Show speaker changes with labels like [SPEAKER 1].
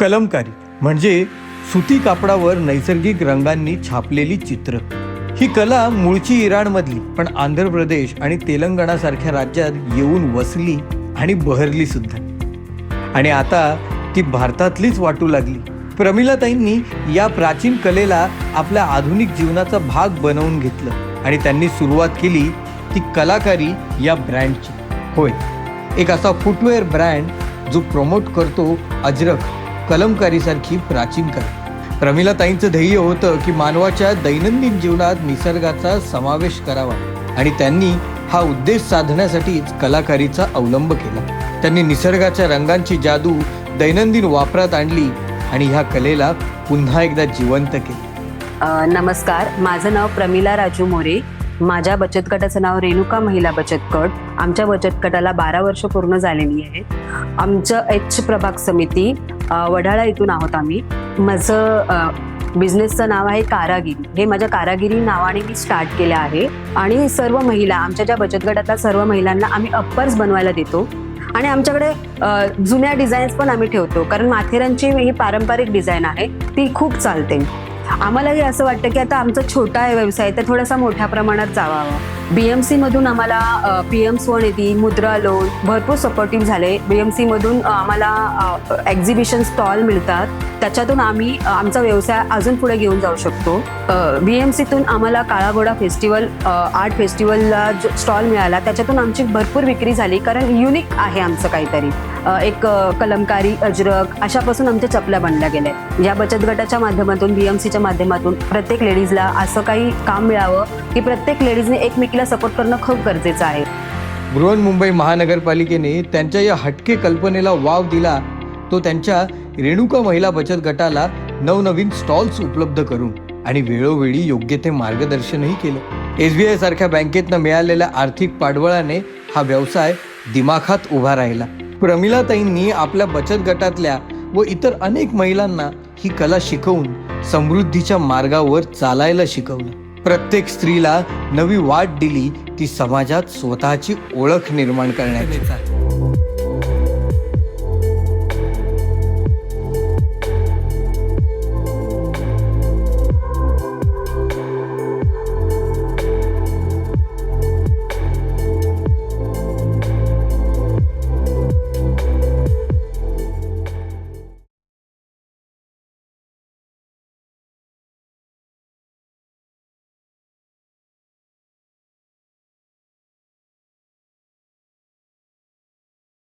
[SPEAKER 1] कलमकारी म्हणजे सुती कापडावर नैसर्गिक रंगांनी छापलेली चित्र. ही कला मूळची इराणमधली पण आंध्र प्रदेश आणि तेलंगणासारख्या राज्यात येऊन वसली आणि बहरली सुद्धा. आणि आता ती भारतातलीच वाटू लागली. प्रमिलाताईंनी या प्राचीन कलेला आपल्या आधुनिक जीवनाचा भाग बनवून घेतलं आणि त्यांनी सुरुवात केली ती कलाकारी या ब्रँडची. होय एक असा फुटवेअर ब्रँड जो प्रमोट करतो अजरक कलमकारीसारखी प्राचीन कला प्रमिलाताईंचं ध्येय होतं की मानवाच्या दैनंदिन जीवनात निसर्गाचा समावेश करावा आणि त्यांनी हा उद्देश साधण्यासाठीच कलाकारीचा अवलंब केला. त्यांनी निसर्गाच्या रंगांची जादू दैनंदिन वापरात आणली आणि ह्या कलेला पुन्हा एकदा जिवंत केले.
[SPEAKER 2] नमस्कार. माझं नाव प्रमिला राजू मोरे. माझ्या बचत गटाचं नाव रेणुका महिला बचत गट. आमच्या बचत गटाला बारा वर्ष पूर्ण झालेली आहेत. आमचं एच प्रभाग समिती वडाळा इथून आहोत आम्ही. माझं बिझनेसचं नाव आहे कारागिरी. हे माझ्या कारागिरी नावाने मी स्टार्ट केलं आहे. आणि सर्व महिला आमच्या ज्या बचत गटातल्या सर्व महिलांना आम्ही अप्पर्स बनवायला देतो. आणि आमच्याकडे जुन्या डिझाईन्स पण आम्ही ठेवतो. कारण माथेरानची ही पारंपरिक डिझाईन आहे. ती खूप चालते. आम्हालाही असं वाटतं की आता आमचा छोटा आहे व्यवसाय तर थोडासा मोठ्या प्रमाणात जावावा. बी एम सीमधून आम्हाला पी एम स्वनिधी मुद्रा लोन भरपूर सपोर्टिव्ह झाले. बी एम सीमधून आम्हाला एक्झिबिशन स्टॉल मिळतात. त्याच्यातून आम्ही आमचा व्यवसाय अजून पुढे घेऊन जाऊ शकतो. बी एम सीतून आम्हाला काळाघोडा फेस्टिवल आर्ट फेस्टिवलला जो स्टॉल मिळाला त्याच्यातून आमची भरपूर विक्री झाली. कारण युनिक आहे आमचं काहीतरी. एक कलमकारी अजरक अशापासून आमच्या चपल्या बनल्या गेल्या. या बचत गटाच्या माध्यमातून बी एम सीच्या माध्यमातून प्रत्येक लेडीजला असं काही काम मिळावं की प्रत्येक लेडीजने एकमेकीला सपोर्ट करणं खूप गरजेचं आहे.
[SPEAKER 1] बृहन्मुंबई महानगरपालिकेने त्यांच्या या हटके कल्पनेला वाव दिला तो त्यांच्या रेणुका महिला बचत गटाला नवनवीन स्टॉल्स उपलब्ध करून आणि वेळोवेळी योग्य ते मार्गदर्शनही केलं. एस बी आय सारख्या बँकेतनं मिळालेल्या आर्थिक पाठबळाने हा व्यवसाय दिमाखात उभा राहिला. प्रमिलाताईंनी आपल्या बचत गटातल्या व इतर अनेक महिलांना ही कला शिकवून समृद्धीच्या मार्गावर चालायला शिकवलं. प्रत्येक स्त्रीला नवी वाट दिली ती समाजात स्वतःची ओळख निर्माण करण्याची.